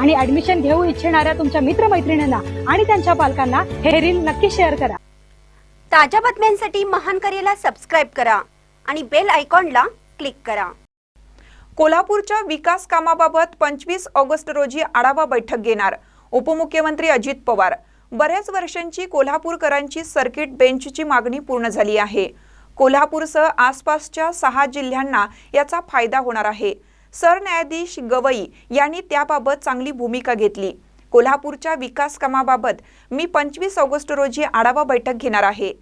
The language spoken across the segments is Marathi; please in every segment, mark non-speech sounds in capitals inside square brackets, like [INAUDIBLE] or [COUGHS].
आणि ऍडमिशन घेऊ इच्छिणाऱ्या तुमच्या मित्रमैत्रिणींना आणि त्यांच्या पालकांना हे रील नक्की शेअर करा. ताज्या बातम्यांसाठी महान करेला सबस्क्राईब करा आणि बेल आयकॉनला क्लिक करा. कोल्हापूरच्या विकास कामाबाबत पंचवीस ऑगस्ट रोजी आढावा बैठक घेणार उपमुख्यमंत्री अजित पवार. बऱ्याच वर्षांची कोल्हापूरकरांची सर्किट बेंचची मागणी पूर्ण झाली आहे. कोल्हापूरसह आसपासच्या सहा जिल्ह्यांना याचा फायदा होणार आहे. सरन्यायाधीश गवई यांनी त्याबाबत चांगली भूमिका घेतली. कोल्हापूरच्या विकास कामाबाबत मी पंचवीस ऑगस्ट रोजी आढावा बैठक घेणार आहे.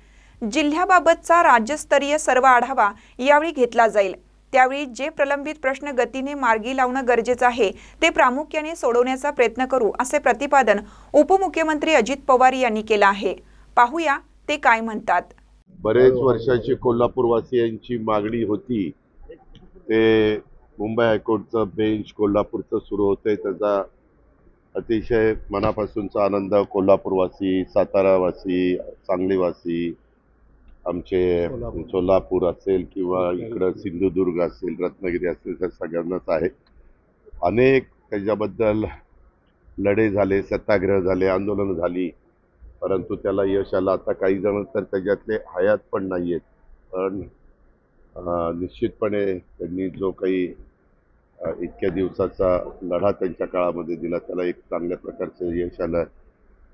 जिल्ह्याबाबतचा राज्यस्तरीय सर्व आढावा यावेळी घेतला जाईल. त्यावेळी जे प्रलंबित प्रश्न गतीने मार्गी लावणं गरजेचं आहे ते प्रामुख्याने सोडवण्याचा प्रयत्न करू असे प्रतिपादन उपमुख्यमंत्री अजित पवार यांनी केलं आहे. पाहूया ते काय म्हणतात. बरेच वर्षाची कोल्हापूरवासियांची मागणी होती. ते मुंबई हायकोर्टचं बेंच कोल्हापूरचं सुरू होतंय. त्याचा अतिशय मनापासूनचा आनंद कोल्हापूरवासी सातारावासी सांगलीवासी आमचे सोलापूर असेल किंवा इकडं सिंधुदुर्ग असेल रत्नागिरी असेल त्या सगळ्यांनाच आहे. अनेक त्याच्याबद्दल लढे झाले सत्याग्रह झाले आंदोलनं झाली. परंतु त्याला यश आलं. आता काही जण तर त्याच्यातले हयात पण नाही आहेत पण निश्चितपणे त्यांनी जो काही इतक्या दिवसाचा लढा त्यांच्या काळामध्ये दिला त्याला एक चांगल्या प्रकारचं यश आलं.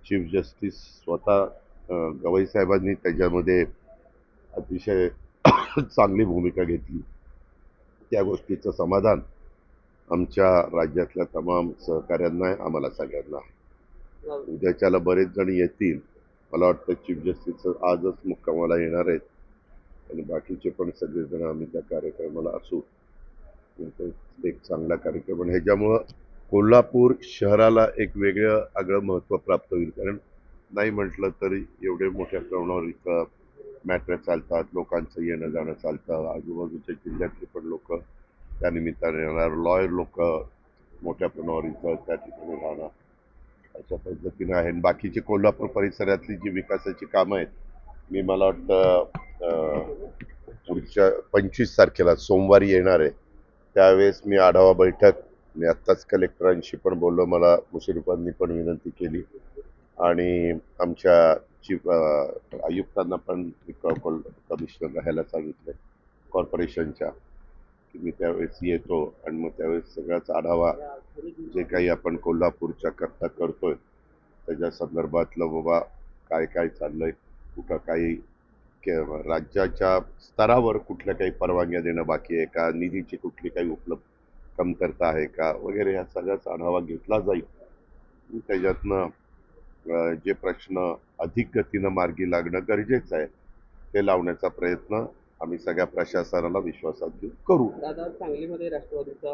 चीफ जस्टिस स्वतः गवईसाहेबांनी गवई साहेबांनी त्याच्यामध्ये अतिशय [COUGHS] चांगली भूमिका घेतली. त्या गोष्टीचं समाधान आमच्या राज्यातल्या तमाम सहकाऱ्यांना आहे आम्हाला सगळ्यांना आहे. उद्याच्याला बरेच जण येतील. मला वाटतं चीफ जस्टिस आजच मुक्कामाला येणार आहेत. आणि बाकीचे पण सगळेजण आम्ही त्या कार्यक्रमाला असू. म्हणजे एक चांगला कार्यक्रम. आणि ह्याच्यामुळं कोल्हापूर शहराला एक वेगळं आगळं महत्त्व प्राप्त होईल. कारण नाही म्हटलं तरी एवढे मोठ्या प्रमाणावर इथं मॅट्र चालतात. लोकांचं येणं जाणं चालतं. आजूबाजूच्या जिल्ह्यातले पण लोक त्यानिमित्ताने येणार लॉयर लोक मोठ्या प्रमाणावर इथं त्या ठिकाणी राहणार. अशा पद्धतीनं आहे. आणि बाकीची कोल्हापूर परिसरातली जी विकासाची कामं आहेत मी मला वाटतं पुढच्या पंचवीस तारखेला सोमवारी येणार आहे. त्यावेळेस मी आढावा बैठक मी आत्ताच कलेक्टरांशी पण बोललो मला मुश्रीफांनी पण विनंती केली. आणि आमच्या चीफ आयुक्तांना पण कमिशनर राहायला सांगितलं कॉर्पोरेशनच्या की मी त्यावेळेस येतो आणि मग त्यावेळेस सगळ्याच आढावा जे काही आपण कोल्हापूरच्या करता करतोय त्याच्या संदर्भातलं बाबा काय काय चाललं आहे कुठं काही राज्याच्या स्तरावर कुठल्या काही परवानग्या देणं बाकी आहे का? निधीची कुठली काही उपलब्ध कमतरता आहे का? वगैरे ह्या सगळ्याचा आढावा घेतला जाईल. त्याच्यातनं जे प्रश्न अधिक गतीनं मार्गी लागणं गरजेचं आहे ते लावण्याचा प्रयत्न आम्ही सगळ्या प्रशासनाला विश्वासात घेऊन करू. दादा सांगलीमध्ये राष्ट्रवादीचा